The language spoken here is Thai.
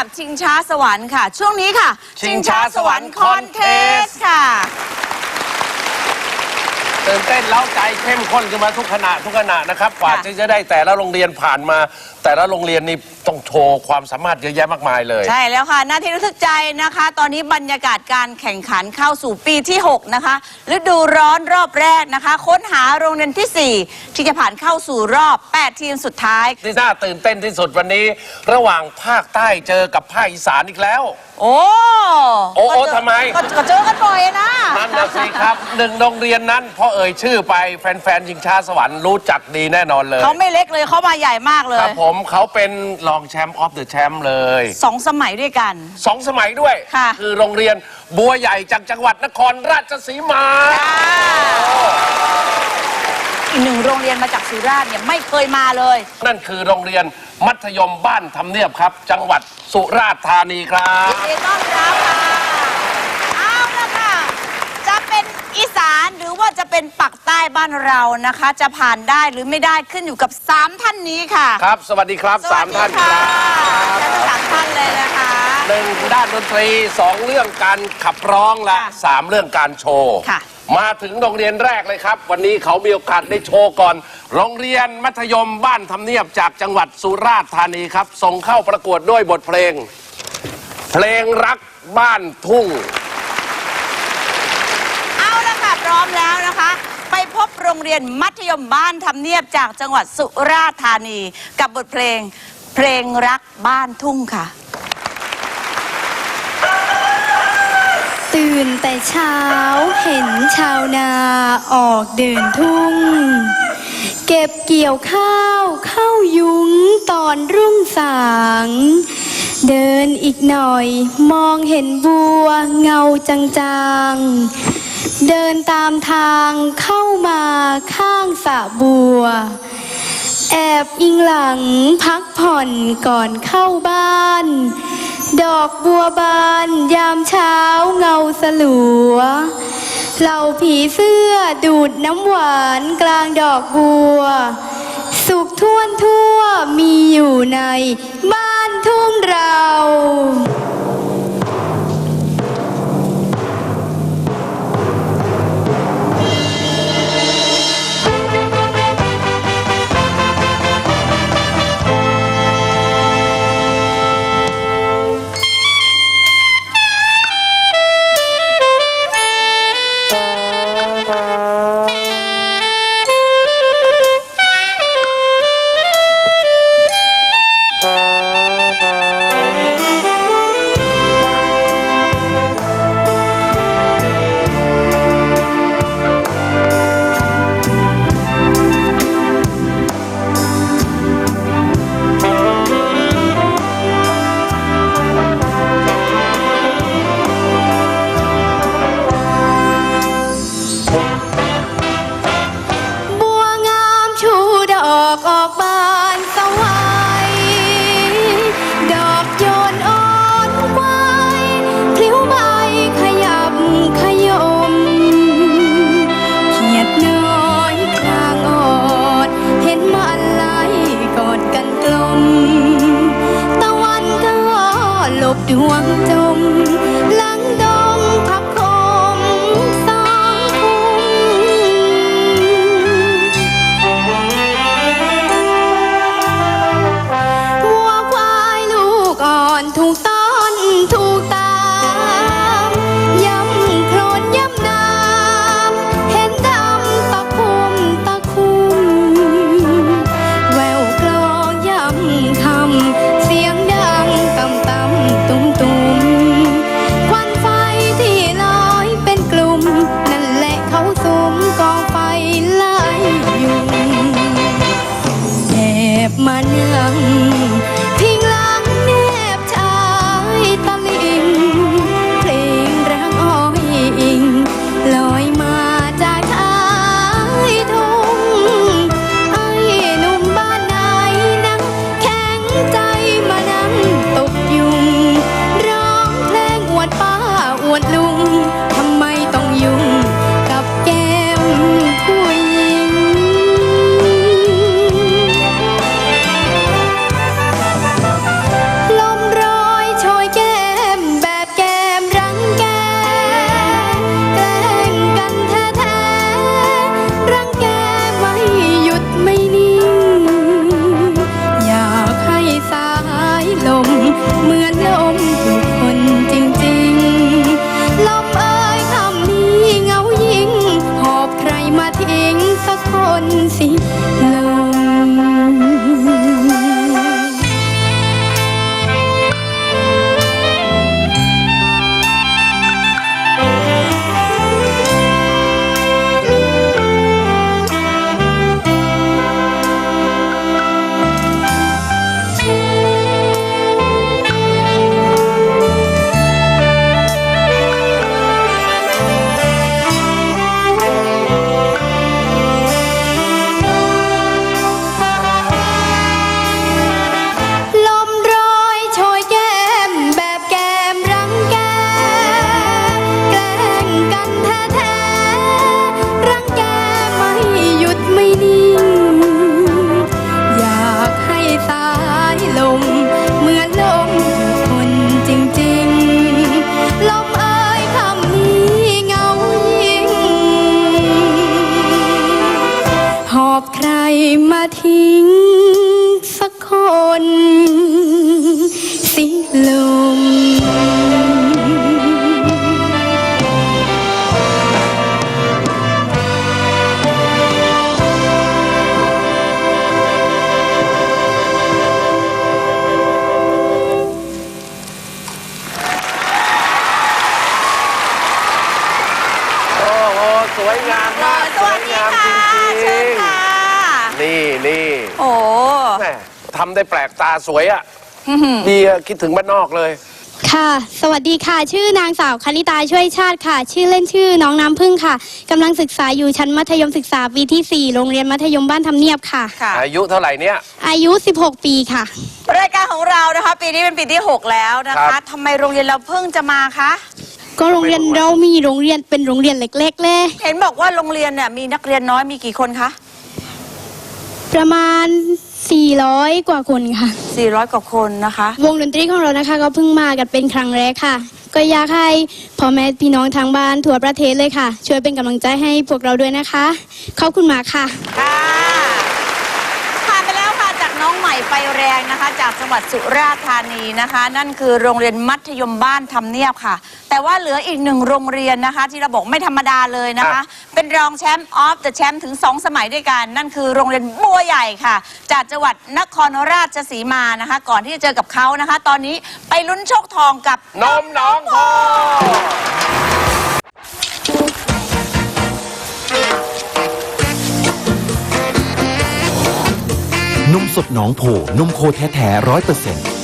กับชิงช้าสวรรค์ค่ะ ช่วงนี้ค่ะชิงช้าสวรรค์คอนเทส Contest ค่ะ ตื่นเต้นเล้าใจเข้มข้นขึ้นมาทุกขณะทุกขณะนะครับกว่าค่ะ ที่จะได้แต่ละโรงเรียนผ่านมา แต่ละโรงเรียนนี่ ต้องโชว์ความสามารถเยอะแยะมากมายเลย ใช่แล้วค่ะหน้าที่ระทึกใจนะคะ ตอนนี้บรรยากาศการแข่งขันเข้าสู่ปีที่ 6 นะคะฤดูร้อนรอบแรกนะคะ ค้นหาโรงเรียนทีสี่ 4 ที่จะผ่านเข้าสู่รอบ 8 ทีมสุดท้าย ที่น่าตื่นเต้นที่สุดวันนี้ ระหว่างภาคใต้เจอกับภาคอีสานอีกแล้ว โอ้โอ้โอ้ก็เจทำไม ก็ก็เจอกันบ่อยนะ นั่นนะสิครับหนึ่งโรงเรียนนั้นพอเอ่ยชื่อไปแฟนๆชิงช้าสวรรค์รู้จักดีแน่นอนเลย เขาไม่เล็กเลยเขามาใหญ่มากเลครัยบผมเขาเป็นรองแชมป์ออฟเดอะแชมป์เลยสองสมัยด้วยกัน สองสมัยด้วยค่ะ อโรงเรียนบัวใหญ่จากจังหวัดนครราชสีมา อีกหนึ่งโรงเรียนมาจากสุราษฎร์เนี่ยไม่เคยมาเลย นั่นคือโรงเรียนมัธยมบ้านทำเนียบครับ จังหวัดสุราษฎร์ธานีครับ ยินดีต้อนรับค่ะ เอาละค่ะ จะเป็นอีสานหรือว่า จะเป็นปักใต้บ้านเรานะคะ จะผ่านได้หรือไม่ได้ขึ้นอยู่กับ3ท่านนี้ค่ะครับ สวัสดีครับสามท่านคค่ะรับและทั้งสามท่านเลยนะคะ หนึ่งด้านดนตรีสองเรื่องการขับร้องและค่ะสามเรื่องการโชว์ค่ะ มาถึงโรงเรียนแรกเลยครับ วันนี้เขามีโอกาสได้โชว์ก่อน โรงเรียนมัธยมบ้านทำเนียบจากจังหวัดสุราษฎร์ธานีครับ ส่งเข้าประกวดด้วยบทเพลง เพลงรักบ้านทุ่ง เอาละค่ะ พร้อมแล้วนะคะ ไปพบ โรงเรียนมัธยมบ้านทำเนียบจากจังหวัดสุราษฎร์ธานี กับบทเพลงเพลงรักบ้านทุ่งค่ะ ตื่นแต่เช้าเห็นชาวนาออกเดินทุ่ง เก็บเกี่ยวข้าวเข้ายุ้งตอนรุ่งสาง เดินอีกหน่อยมองเห็นบัวเงาจางๆ เดินตามทางเข้ามาข้างสระบัว แอบอิงหลังพักผ่อนก่อนเข้าบ้าน ดอกบัวบานยามเช้าเงาสลัวเหล่าผีเสื้อดูดน้ำหวานกลางดอกบัว สุขท่วนทั่วมีอยู่ในบ้านทุ่งเรา สักคนสิลง ทำได้แปลกตาสวยอะดีอะคิดถึงบ้านนอกเลย ค่ะ สวัสดีค่ะ ชื่อนางสาวคณิตาช่วยชาติค่ะ ชื่อเล่นชื่อน้องน้ำพึ่งค่ะกำลังศึกษาอยู่ชั้นมัธยมศึกษาปีที่4โรงเรียนมัธยมบ้านทำเนียบค่ะ ค่ะ อายุเท่าไหร่เนี่ย อายุ 16 ปีค่ะ รายการของเรานะคะ ปีนี้เป็นปีที่ 6 แล้วนะครัคะบ ทำไมโรงเรียนเราเพิ่งจะมาคะ ก็โรงเรียนเรามีโรงเรียนเป็นโรงเรียนเล็ก ๆ เลย เห็นบอกว่าโรงเรียนเนี่ยมีนักเรียนน้อยมีกี่คนคะ ประมาณ 400 กว่าคนค่ะ 400 กว่าคนนะคะ วงดนตรีของเรานะคะ ก็เพิ่งมากันเป็นครั้งแรกค่ะ ก็อยากให้พ่อแม่พี่น้องทางบ้านทั่วประเทศเลยค่ะ ช่วยเป็นกำลังใจให้พวกเราด้วยนะคะ ขอบคุณมากค่ะ ม่ไฟแรงนะคะ จากจังหวัดสุราษฎร์ธานีนะคะ นั่นคือโรงเรียนมัธยมบ้านทำเนียบค่ะ แต่ว่าเหลืออีกหนึ่งโรงเรียนนะคะ ที่เราบอกไม่ธรรมดาเลยนะครัคะบเป็นรองแชมป์ออฟเดอะแชมป์ถึง 2 สมัยด้วยกัน นั่นคือโรงเรียนบัวใหญ่ค่ะ จากจังหวัดนครราชสีมานะคะ ก่อนที่จะเจอกับเขานะคะ ตอนนี้ไปลุ้นโชคทองกับ นมหน้องโพ นมสดหนองโพนมโคแท้ๆร้อยเปอร์เซ็นต์